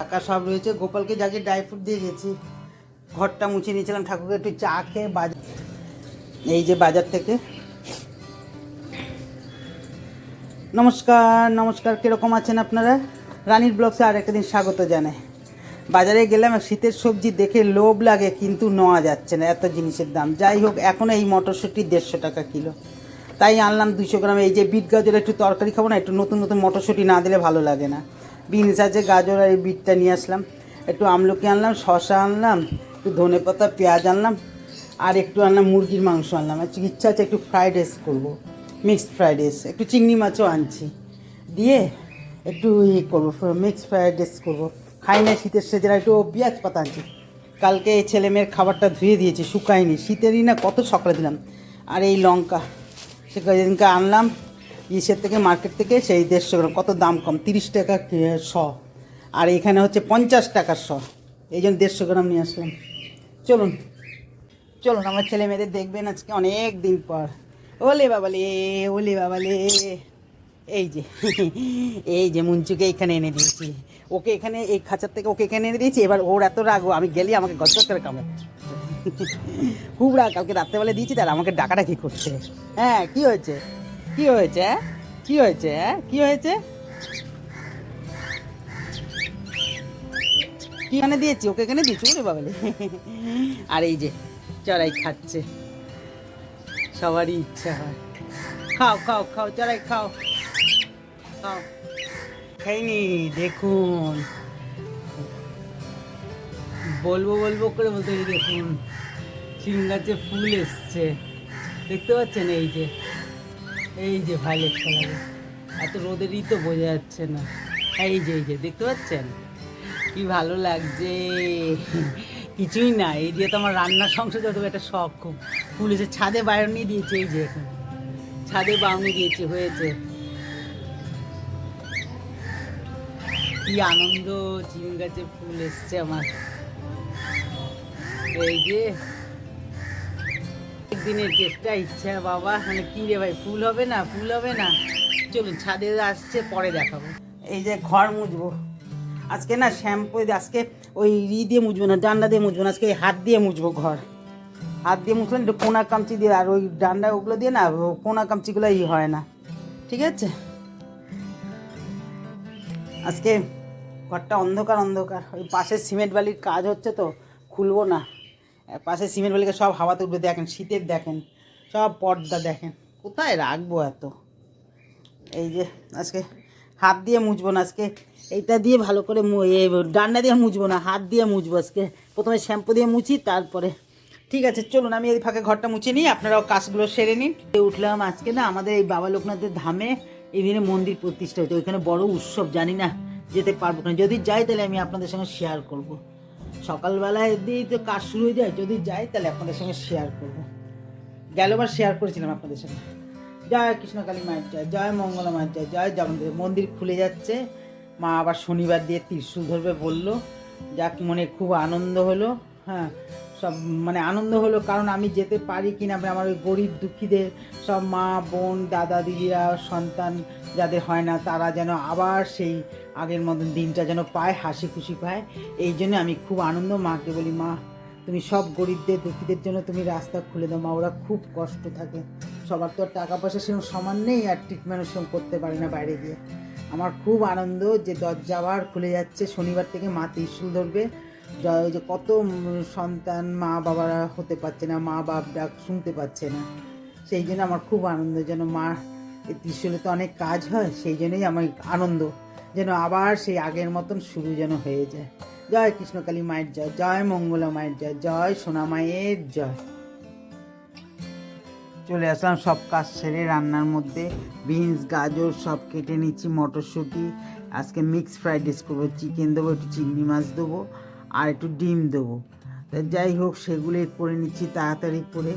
টাকা সব রয়েছে। গোপালকে যাকে ড্রাই ফ্রুট দিয়ে গেছি, ঘরটা মুছে নিয়েছিলাম। ঠাকুরকে একটু চা খেয়ে বাজার এই যে বাজার থেকে। নমস্কার নমস্কার। কীরকম আছেন আপনারা? রানীর ব্লগসে আর একটা দিন স্বাগত জানায় বাজারে গেলাম শীতের সবজি দেখে লোভ লাগে, কিন্তু নেওয়া যাচ্ছে না। এত জিনিসের দাম। যাই হোক, এখন এই মটরশুঁটি দেড়শো টাকা কিলো। তাই আনলাম দুশো গ্রাম। এই যে বিট গাজর একটু তরকারি খাব না, একটু নতুন নতুন মটরশুঁটি না দিলে ভালো লাগে না। বিনস আছে, গাজর আর এই বিটটা নিয়ে আসলাম। একটু আমলকি আনলাম শশা আনলাম, একটু ধনে পাতা পেঁয়াজ আনলাম, আর একটু আনলাম মুরগির মাংস আনলাম। আর ইচ্ছা আছে একটু ফ্রাইড রাইস করব, মিক্সড ফ্রাইড রাইস। একটু চিংড়ি মাছও আনছি। দিয়ে একটু ইয়ে করব, মিক্সড ফ্রাইড রাইস করব। খাই না শীতের সেজেরা, একটু পেঁয়াজ পাতা আনছি। কালকে এই ছেলে মেয়ের খাবারটা ধুয়ে দিয়েছি, শুকায়নি। শীতেরই না, কত সকালে দিলাম। আর এই লঙ্কা, সে আনলাম। ইসের থেকে মার্কেট থেকে সেই দেড়শো গ্রাম, কত দাম কম? তিরিশ টাকা শ। আর এখানে হচ্ছে পঞ্চাশ টাকার শ। এই জন্য দেড়শো গ্রাম নিয়ে আসলাম। চলুন চলুন, আমার ছেলে মেয়েদের দেখবেন আজকে অনেক দিন পর। ওলে বাবালে ওলে বাবালে। এই যে এই যে মুঞ্চুকে এখানে এনে দিয়েছি। ওকে এখানে, এই খাঁচার থেকে ওকে এখানে এনে দিয়েছি। এবার ওর এত রাগ আমি গেলি আমাকে গজ করে খুব রাগ, কালকে রাত্রেবেলা দিয়েছি তার আমাকে ডাকাটা কি করছে। হ্যাঁ কি হয়েছে? কি হয়েছে? হ্যাঁ কি হয়েছে? হ্যাঁ কি হয়েছে? কি এখানে দিয়েছি? ওকে এখানে দিয়েছি ওরে বাবালে আর এই যে, চড়াই খাচ্ছে। সবারই ইচ্ছা হয়। খাও খাও খাও, চড়াই খাও। খাও। খাইনি, দেখুন। বলব বলব করে বলতে দেখুন শিম গাছে ফুল এসছে, দেখতে পাচ্ছেন এই যে? এই যে ভাইলেট কালারের এত রোদেরই তো বোঝা যাচ্ছে না। এই যে এই যে, দেখতে পাচ্ছেন? কি ভালো লাগছে। কিছুই না, এই দিয়ে তো আমার রান্নার সংসার যত একটা শখ খুব। ফুল ছাদে নিয়ে দিয়েছে, এই যে এখন। ছাদে বাউনি দিয়েছে, হয়েছে। কি আনন্দ চিম গাছে ফুল এসছে আমার। এই যে একদিনের চেষ্টা ইচ্ছা, বাবা। মানে কি রে ভাই, ফুল হবে না? ফুল হবে না? চলুন, ছাদে আসছে, পরে দেখাবো। এই যে ঘর মুছবো। আজকে না শ্যাম্পু, আজকে ওই ই দিয়ে মুছবো না, ডান্ডা দিয়ে মুছবো না, আজকে হাত দিয়ে মুছবো ঘর। হাত দিয়ে মুছবেন একটু কোনা কামচি দিয়ে, আর ওই ডান্ডা ওগুলো দিয়ে না কোনা কামচিগুলো ই হয় না। ঠিক আছে? আজকে ঘরটা অন্ধকার অন্ধকার। ওই পাশে সিমেন্ট বালির কাজ হচ্ছে তো, খুলবো না। পাশে সিমেন্ট বালিকে সব হাওয়াতে উঠবে, দেখেন, শীতের দেখেন, সব পর্দা দেখেন। কোথায় রাখব এত? এই যে, আজকে হাত দিয়ে মুছবো না, আজকে এইটা দিয়ে ভালো করে ডান্ডা দিয়ে মুছবো না, হাত দিয়ে মুছবো আজকে। প্রথমে শ্যাম্পু দিয়ে মুছি, তারপরে ঠিক আছে, চলুন, আমি এই ফাঁকে ঘরটা মুছে নিই, আপনারাও কাজগুলো সেরে নিন। উঠলাম আজকে না, আমাদের এই বাবা লোকনাথের ধামে এই দিনে মন্দির প্রতিষ্ঠা হয়েছে, ওইখানে বড় উৎসব, জানি না যেতে পারব না যদি যাই, তাহলে আমি আপনাদের সঙ্গে শেয়ার করব। সকালবেলায় দিয়েই তো কাজ শুরু হয়ে যায়, যদি যাই, তাহলে আপনাদের সঙ্গে শেয়ার করব। গেলবার শেয়ার করেছিলাম আপনাদের সঙ্গে। জয় কৃষ্ণকালী মায়ের জয় জয় মঙ্গলা মায়ের জয় জয় জগন্নাথ। মন্দির খুলে যাচ্ছে। মা আবার শনিবার দিয়ে ত্রিশূল ধরবে বলল। যাক মনে খুব আনন্দ হলো হ্যাঁ। সব মানে আনন্দ হলো, কারণ আমি যেতে পারি কিনা বা আমার ওই গরিব দুঃখীদের, সব মা, বোন, দাদা, দিদিরা, সন্তান যাদের হয় না, তারা যেন আবার সেই আগের মতন দিনটা যেন পায়, হাসি খুশি পায়। এই জন্য আমি খুব আনন্দ, মাকে বলি, মা, তুমি সব গরিবদের, দুঃখীদের জন্য তুমি রাস্তা খুলে দাও, মা, ওরা খুব কষ্ট থাকে। সবার তো আর টাকা পয়সা সেরকম সমান নেই, আর ট্রিটমেন্ট সেরকম করতে পারে না বাইরে গিয়ে। আমার খুব আনন্দ যে দরজা আবার খুলে যাচ্ছে, শনিবার থেকে মা ত্রিশুল ধরবে। যা- কত সন্তান মা বাবারা হতে পারছে না, মা বাপ ডাক শুনতে পাচ্ছে না। সেই জন্য আমার খুব আনন্দ যেন মা ত্রিশুলে তো অনেক কাজ হয়, সেই জন্যই আমার আনন্দ যেন আবার সেই আগের মতন শুরু যেন হয়ে যায়। জয় কৃষ্ণকালী মায়ের জয় জয় মঙ্গলা মায়ের জয় জয় সোনা মায়ের জয়। চলে আসলাম সব কাজ সেরে রান্নার মধ্যে। বিনস, গাজর সব কেটে নিচ্ছি, মটরশুঁটি। আজকে মিক্স ফ্রাইড রাইস করব চিকেন দেবো, একটু চিংড়ি মাছ দেবো। আর একটু ডিম দেবো। যাই হোক সেগুলোই করে নিচ্ছি তাড়াতাড়ি করে।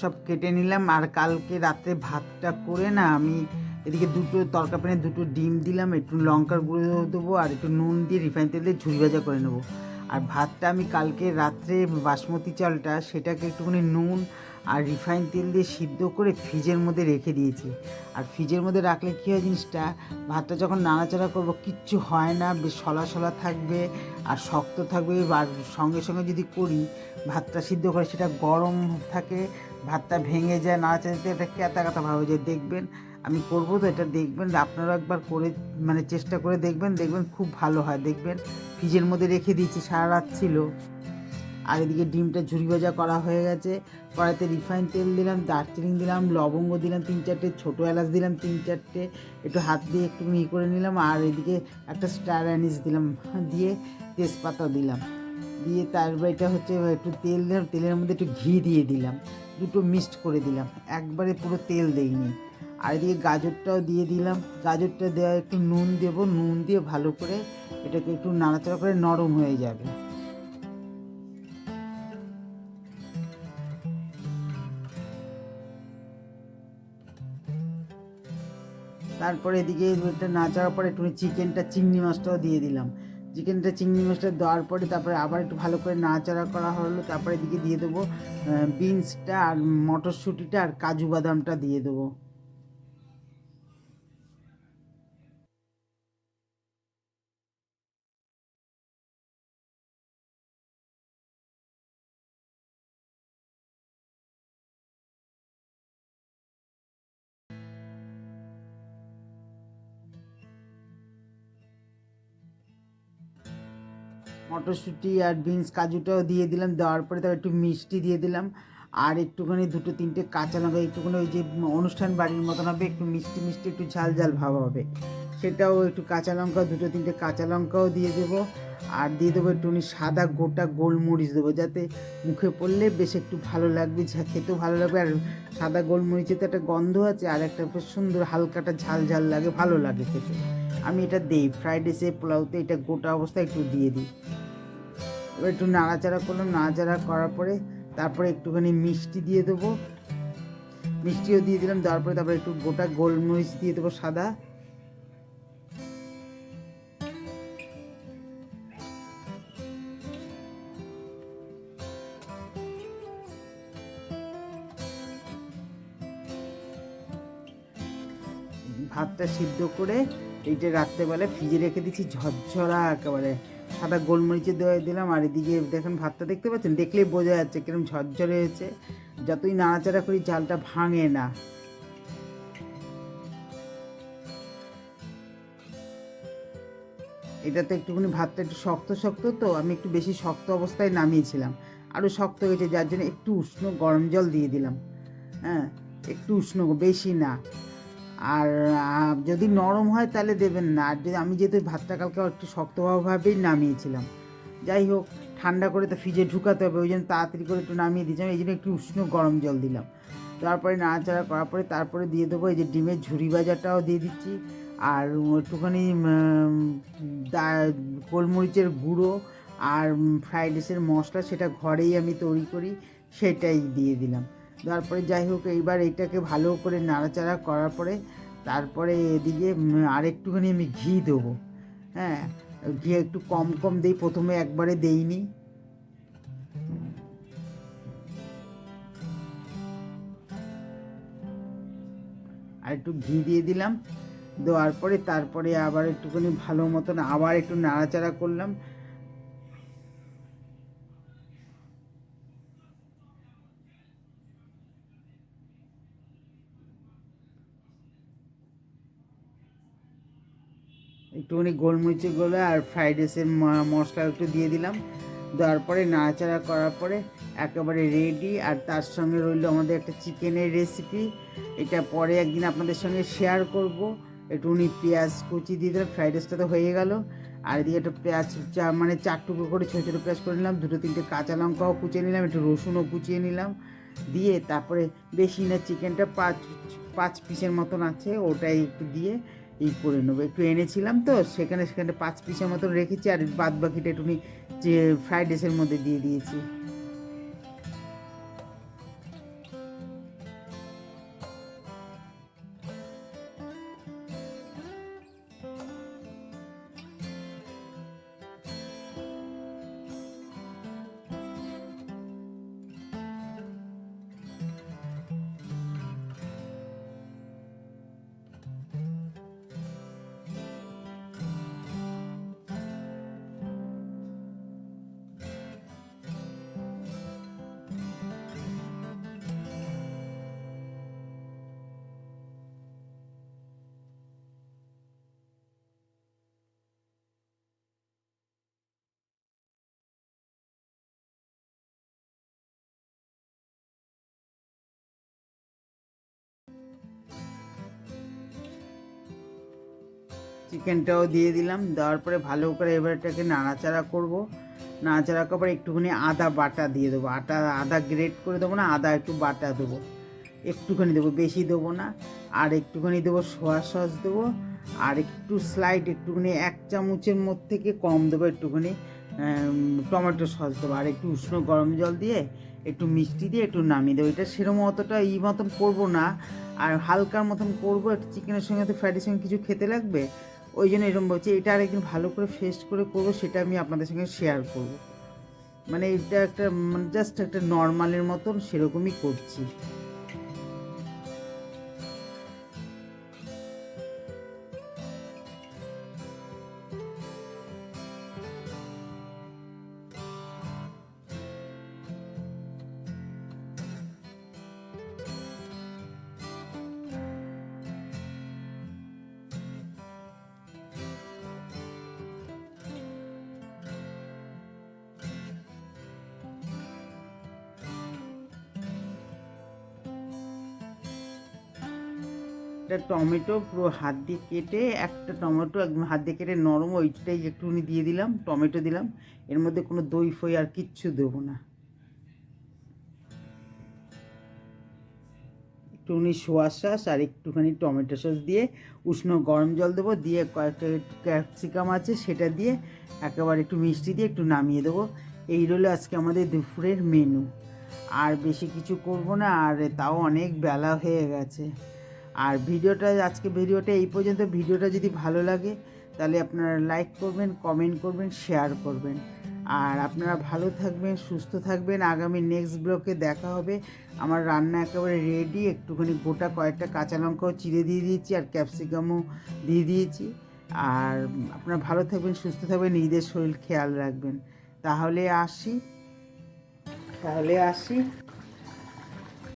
সব কেটে নিলাম আর কালকে রাত্রে ভাতটা করে না আমি এদিকে দুটো তরকা প্যানে দুটো ডিম দিলাম, একটু লঙ্কার গুঁড়ো দেবো আর একটু নুন দিয়ে রিফাইন তেল দিয়ে ঝুড়ি ভাজা করে নেব। আর ভাতটা আমি কালকে রাত্রে বাসমতি চালটা সেটাকে একটুখানি নুন আর রিফাইন তেল দিয়ে সিদ্ধ করে ফ্রিজের মধ্যে রেখে দিয়েছি। আর ফ্রিজের মধ্যে রাখলে কী হয় জিনিসটা, ভাতটা যখন নাড়াচাড়া করব কিচ্ছু হয় না, বেশ সলা সলা থাকবে আর শক্ত থাকবে। আর সঙ্গে সঙ্গে যদি করি, ভাতটা সিদ্ধ করে সেটা গরম থাকে ভাতটা ভেঙে যায় নাড়াচাড়াতে এটা ক্যাতা কাতা ভাবে যে দেখবেন, আমি করব তো এটা দেখবেন আপনারাও একবার করে মানে চেষ্টা করে দেখবেন দেখবেন খুব ভালো হয়, দেখবেন ফ্রিজের মধ্যে রেখে দিয়েছি, সারা রাত ছিল। আর এদিকে ডিমটা ঝুরি ভাজা করা হয়ে গেছে, কড়াইতে রিফাইন তেল দিলাম, দারচিনি দিলাম, লবঙ্গ দিলাম তিন চারটে, ছোটো এলাচ দিলাম তিন চারটে, একটু হাত দিয়ে একটু ই করে নিলাম, আর এদিকে একটা স্টার অ্যানিস দিলাম, দিয়ে তেজপাতা দিলাম। দিয়ে তারপর এটা হচ্ছে, একটু তেল দিলাম, তেলের মধ্যে একটু ঘি দিয়ে দিলাম। দুটো মিক্সড করে দিলাম। একবারে পুরো তেল দেইনি। আর এদিকে গাজরটাও দিয়ে দিলাম। গাজরটা দেওয়া একটু নুন দেবো। নুন দিয়ে ভালো করে এটাকে একটু নাড়াচাড়া করে নরম হয়ে যাবে। তারপরে এদিকে নাচার পরে একটু চিকেনটা, চিংড়ি মাছটাও দিয়ে দিলাম। চিকেনটা চিংড়ি মাছটা দেওয়ার পরে তারপরে আবার একটু ভালো করে নাড়াচাড়া করা হলো, তারপরে এদিকে দিয়ে দেবো বিনসটা আর মটরশুঁটিটা আর কাজু বাদামটা দিয়ে দেবো। মটরশুঁটি আর বিনস কাজুটাও দিয়ে দিলাম, দেওয়ার পরে তারপর একটু মিষ্টি দিয়ে দিলাম। আর একটুখানি দুটো তিনটে কাঁচা লঙ্কা, একটুখানি ওই যে অনুষ্ঠান বাড়ির মতন হবে, একটু মিষ্টি মিষ্টি, একটু ঝাল ঝাল ভাব হবে। সেটাও একটু কাঁচা লঙ্কা, দুটো তিনটে কাঁচা লঙ্কাও দিয়ে দেবো। আর দিয়ে দেবো একটুখানি সাদা গোটা গোলমরিচ দেবো, যাতে মুখে পড়লে বেশ একটু ভালো লাগবে খেতেও ভালো লাগবে। আর সাদা গোলমরিচের তো একটা গন্ধ আছে, আর একটা বেশ সুন্দর হালকাটা ঝাল ঝাল লাগে, ভালো লাগে খেতে। আমি এটা দিই, ফ্রাইড রাইসে, পোলাওতে এটা গোটা অবস্থায় একটু দিয়ে দিই। এবার একটু নাড়াচাড়া করলাম, নাড়াচাড়া করার পরে তারপরে একটুখানি মিষ্টি দিয়ে দেবো। মিষ্টিও দিয়ে দিলাম, দেওয়ার পরে তারপরে একটু গোটা গোলমরিচ দিয়ে দেবো সাদা। ভাতটা সিদ্ধ করে এইটা রাত্রেবেলা ফ্রিজে রেখে দিচ্ছি, ঝরঝরা একেবারে। সাদা গোলমরিচে দেওয়া দিলাম, আর এদিকে দেখেন ভাতটা দেখতে পাচ্ছেন? দেখলেই বোঝা যাচ্ছে কীরকম ঝরঝরে হয়েছে। যতই নাড়াচাড়া করি চালটা ভাঙে না। এটাতে একটুখানি ভাতটা একটু শক্ত শক্ত তো, আমি একটু বেশি শক্ত অবস্থায় নামিয়েছিলাম। আরও শক্ত হয়েছে, যার জন্য একটু উষ্ণ গরম জল দিয়ে দিলাম। হ্যাঁ একটু উষ্ণ, বেশি না। আর যদি নরম হয় তাহলে দেবেন না। আর যদি আমি যেহেতু ভাতটা কালকে একটু শক্তভাবেই নামিয়েছিলাম। যাই হোক, ঠান্ডা করে তো ফ্রিজে ঢুকাতে হবে, ওই জন্য তাড়াতাড়ি করে একটু নামিয়ে দিয়েছিলাম। এই জন্য একটু উষ্ণ গরম জল দিলাম। তারপরে নাড়াচাড়া করার পরে তারপরে দিয়ে দেবো এই যে ডিমের ঝুরি ভাজাটাও দিয়ে দিচ্ছি। আর একটুখানি গোলমরিচের গুঁড়ো আর ফ্রাইড রাইসের মশলা সেটা ঘরেই আমি তৈরি করি, সেটাই দিয়ে দিলাম। তারপরে যাই হোক, এইবার এটাকে ভালো করে নাড়াচাড়া করার পরে তারপরে এদিকে আর একটুখানি আমি ঘি দেবো। হ্যাঁ ঘি একটু কম কম দিই, প্রথমে একবারে দেইনি। আর একটু ঘি দিয়ে দিলাম। দেওয়ার পরে তারপরে আবার একটুখানি ভালো মতন আবার একটু নাড়াচাড়া করলাম। একটুখানি গোলমরিচের গোলা আর ফ্রাইড রাইসের মশলা একটু দিয়ে দিলাম। দেওয়ার পরে নাড়াচাড়া করার পরে একেবারে রেডি আর তার সঙ্গে রইল আমাদের একটা চিকেনের রেসিপি এটা পরে একদিন আপনাদের সঙ্গে শেয়ার করব। একটুখানি পেঁয়াজ কুচি দিয়ে দিলাম ফ্রাইড রাইসটা তো হয়ে গেল। আর এদিকে একটা পেঁয়াজ চা মানে চার টুকরো করে ছোটো ছোটো পেঁয়াজ করে নিলাম, দুটো তিনটে কাঁচা লঙ্কাও কুচিয়ে নিলাম, একটু রসুনও কুচিয়ে নিলাম। দিয়ে তারপরে বেশি না, চিকেনটা পাঁচ পাঁচ পিসের মতন আছে, ওটাই একটু দিয়ে এই করে নেব। একটু এনেছিলাম তো, সেখানে সেখানে পাঁচ পিসের মতন রেখেছি, আর বাদ বাকিটা একটু যে ফ্রাইড রাইসের মধ্যে দিয়ে দিয়েছি। চিকেনটাও দিয়ে দিলাম। দেওয়ার পরে ভালো করে এবার এটাকে নাড়াচাড়া করব। নাড়াচাড়া করার পর একটুখানি আদা বাটা দিয়ে দেবো। আটা, আদা গ্রেট করে দেবো না, আদা একটু বাটা দেবো। একটুখানি দেবো, বেশি দেবো না। আর একটুখানি দেবো সোয়া সস দেবো। আর একটু স্লাইড একটুখানি এক চামচের মধ্যে থেকে কম দেবো একটুখানি টমেটো সস দেবো। আর একটু উষ্ণ গরম জল দিয়ে একটু মিষ্টি দিয়ে একটু নামিয়ে দেবো। এটা সেরকম অতটা ই মতন করব না। আর হালকার মতন করব। একটু চিকেনের সঙ্গে তো ফ্রাইডের সঙ্গে কিছু খেতে লাগবে? ওই জন্য এরকম বলছি, এটা আর একদিন ভালো করে ফেস্ট করে করব, সেটা আমি আপনাদের সঙ্গে শেয়ার করব। মানে এটা একটা মানে জাস্ট একটা নর্মালের মতন সেরকমই করছি। একটা টমেটো পুরো হাত দিয়ে কেটে, একটা টমেটো একদম হাত দিয়ে কেটে নরম ওইটাই একটুখানি দিয়ে দিলাম, টমেটো দিলাম। এর মধ্যে কোনো দই ফই আর কিচ্ছু দেবো না। একটুখানি সোয়া সস আর একটুখানি টমেটো সস দিয়ে উষ্ণ গরম জল দেবো, দিয়ে কয়েকটা ক্যাপসিকাম আছে সেটা দিয়ে একেবারে একটু মিষ্টি দিয়ে একটু নামিয়ে দেবো। এই রইল আজকে আমাদের দুপুরের মেনু আর বেশি কিছু করব না, আর তাও অনেক বেলা হয়ে গেছে। আর ভিডিওটা, আজকে ভিডিওটা এই পর্যন্ত। ভিডিওটা যদি ভালো লাগে, তাহলে আপনারা লাইক করবেন, কমেন্ট করবেন, শেয়ার করবেন। আর আপনারা ভালো থাকবেন, সুস্থ থাকবেন। আগামী নেক্সট ব্লকে দেখা হবে। আমার রান্না একেবারে রেডি একটুখানি গোটা কয়েকটা কাঁচা লঙ্কাও চিড়ে দিয়ে দিয়েছি আর ক্যাপসিকামও দিয়ে দিয়েছি। আর আপনারা ভালো থাকবেন, সুস্থ থাকবেন নিজেদের শরীর খেয়াল রাখবেন। তাহলে আসি। তাহলে আসি।